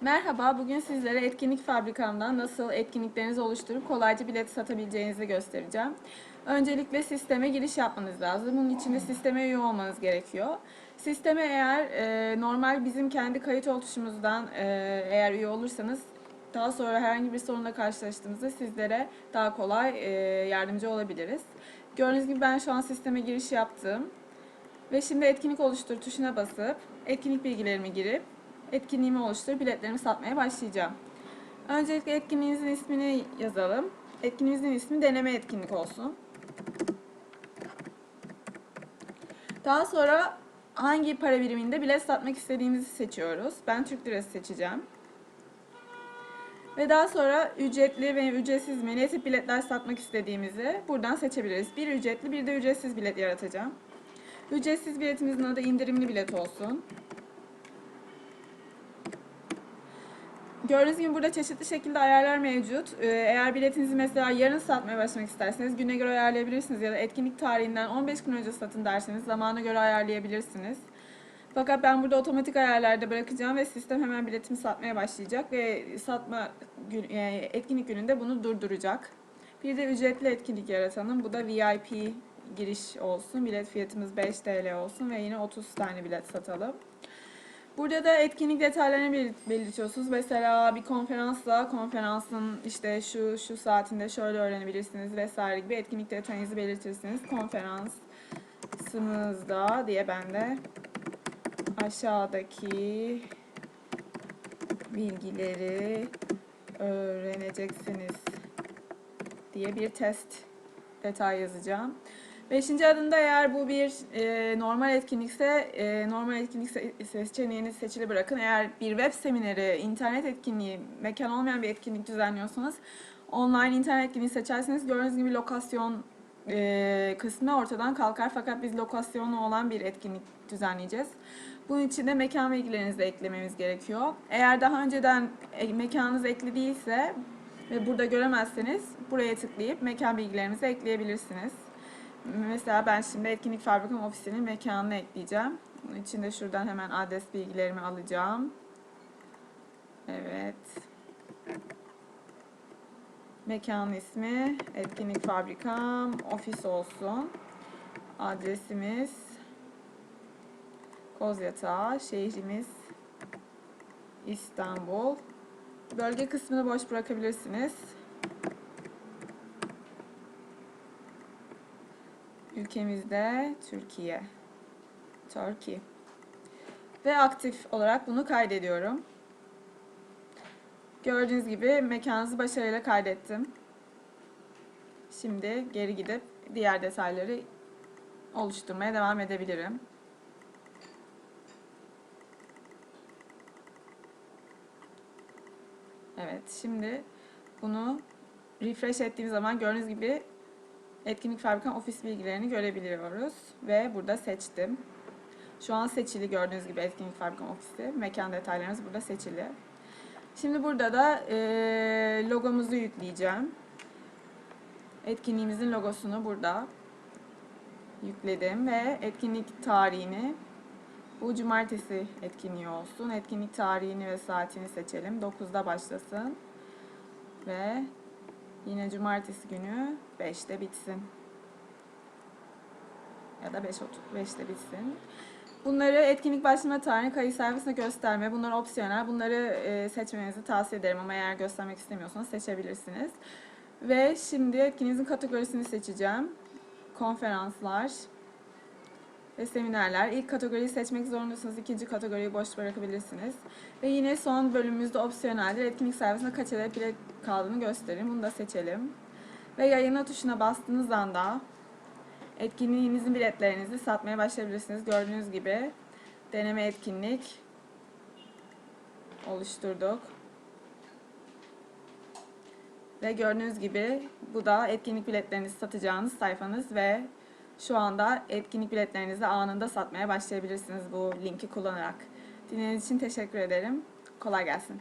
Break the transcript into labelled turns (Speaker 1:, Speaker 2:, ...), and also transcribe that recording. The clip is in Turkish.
Speaker 1: Merhaba, bugün sizlere etkinlik fabrikamdan nasıl etkinliklerinizi oluşturup kolayca bilet satabileceğinizi göstereceğim. Öncelikle sisteme giriş yapmanız lazım. Bunun için de sisteme üye olmanız gerekiyor. Sisteme eğer e, normal bizim kendi kayıt ol tuşumuzdan e, eğer üye olursanız daha sonra herhangi bir sorunla karşılaştığımızda sizlere daha kolay e, yardımcı olabiliriz. Gördüğünüz gibi ben şu an sisteme giriş yaptım. Ve şimdi etkinlik oluştur tuşuna basıp etkinlik bilgilerimi girip etkinliğimi oluşturup biletlerimi satmaya başlayacağım. Öncelikle etkinliğinizin ismini yazalım. Etkinliğimizin ismi deneme etkinlik olsun. Daha sonra hangi para biriminde bilet satmak istediğimizi seçiyoruz. Ben Türk lirası seçeceğim. Ve daha sonra ücretli ve ücretsiz mi ne tip biletler satmak istediğimizi buradan seçebiliriz. Bir ücretli bir de ücretsiz bilet yaratacağım. Ücretsiz biletimizin adı indirimli bilet olsun. Gördüğünüz gibi burada çeşitli şekilde ayarlar mevcut. Ee, Eğer biletinizi mesela yarın satmaya başlamak isterseniz güne göre ayarlayabilirsiniz ya da etkinlik tarihinden 15 gün önce satın derseniz zamana göre ayarlayabilirsiniz. Fakat ben burada otomatik ayarlarda bırakacağım ve sistem hemen biletimi satmaya başlayacak ve satma gün, yani etkinlik gününde bunu durduracak. Bir de ücretli etkinlik yaratalım. Bu da VIP giriş olsun. Bilet fiyatımız 5 TL olsun ve yine 30 tane bilet satalım. Burada da etkinlik detaylarını bel- belirtiyorsunuz. Mesela bir konferansla konferansın işte şu şu saatinde şöyle öğrenebilirsiniz vesaire gibi etkinlik detayınızı belirtirsiniz. Konferansımızda diye ben de aşağıdaki bilgileri öğreneceksiniz diye bir test detay yazacağım. Beşinci adımda eğer bu bir e, normal etkinlikse e, normal etkinlik se- seçeneğini seçili bırakın. Eğer bir web semineri, internet etkinliği, mekan olmayan bir etkinlik düzenliyorsanız online internet etkinliği seçerseniz gördüğünüz gibi lokasyon e, kısmı ortadan kalkar. Fakat biz lokasyonu olan bir etkinlik düzenleyeceğiz. Bunun için de mekan bilgilerinizi de eklememiz gerekiyor. Eğer daha önceden e, mekanınız ekli değilse ve burada göremezseniz buraya tıklayıp mekan bilgilerinizi ekleyebilirsiniz. Mesela ben şimdi etkinlik fabrikam ofisinin mekanını ekleyeceğim. Bunun için de şuradan hemen adres bilgilerimi alacağım. Evet. Mekan ismi etkinlik fabrikam ofis olsun. Adresimiz Kozyatağı, şehrimiz İstanbul. Bölge kısmını boş bırakabilirsiniz. Ülkemizde Türkiye. Turkey. Ve aktif olarak bunu kaydediyorum. Gördüğünüz gibi mekanınızı başarıyla kaydettim. Şimdi geri gidip diğer detayları oluşturmaya devam edebilirim. Evet, şimdi bunu refresh ettiğim zaman gördüğünüz gibi etkinlik fabrikam ofis bilgilerini görebiliyoruz ve burada seçtim. Şu an seçili gördüğünüz gibi etkinlik fabrikam ofisi. Mekan detaylarımız burada seçili. Şimdi burada da e, logomuzu yükleyeceğim. Etkinliğimizin logosunu burada yükledim ve etkinlik tarihini bu cumartesi etkinliği olsun. Etkinlik tarihini ve saatini seçelim. 9'da başlasın. Ve yine cumartesi günü 5'te bitsin. Ya da 5.5'te bitsin. Bunları etkinlik başlama tarihini kayıt servisine gösterme. Bunlar opsiyonel. Bunları e, seçmenizi tavsiye ederim ama eğer göstermek istemiyorsanız seçebilirsiniz. Ve şimdi etkinliğinizin kategorisini seçeceğim. Konferanslar ve seminerler. İlk kategoriyi seçmek zorundasınız. İkinci kategoriyi boş bırakabilirsiniz. Ve yine son bölümümüzde opsiyoneldir. Etkinlik servisinde kaç adet bilet kaldığını gösterin. Bunu da seçelim. Ve yayına tuşuna bastığınız anda etkinliğinizin biletlerinizi satmaya başlayabilirsiniz. Gördüğünüz gibi deneme etkinlik oluşturduk. Ve gördüğünüz gibi bu da etkinlik biletlerinizi satacağınız sayfanız ve şu anda etkinlik biletlerinizi anında satmaya başlayabilirsiniz bu linki kullanarak. Dinlediğiniz için teşekkür ederim. Kolay gelsin.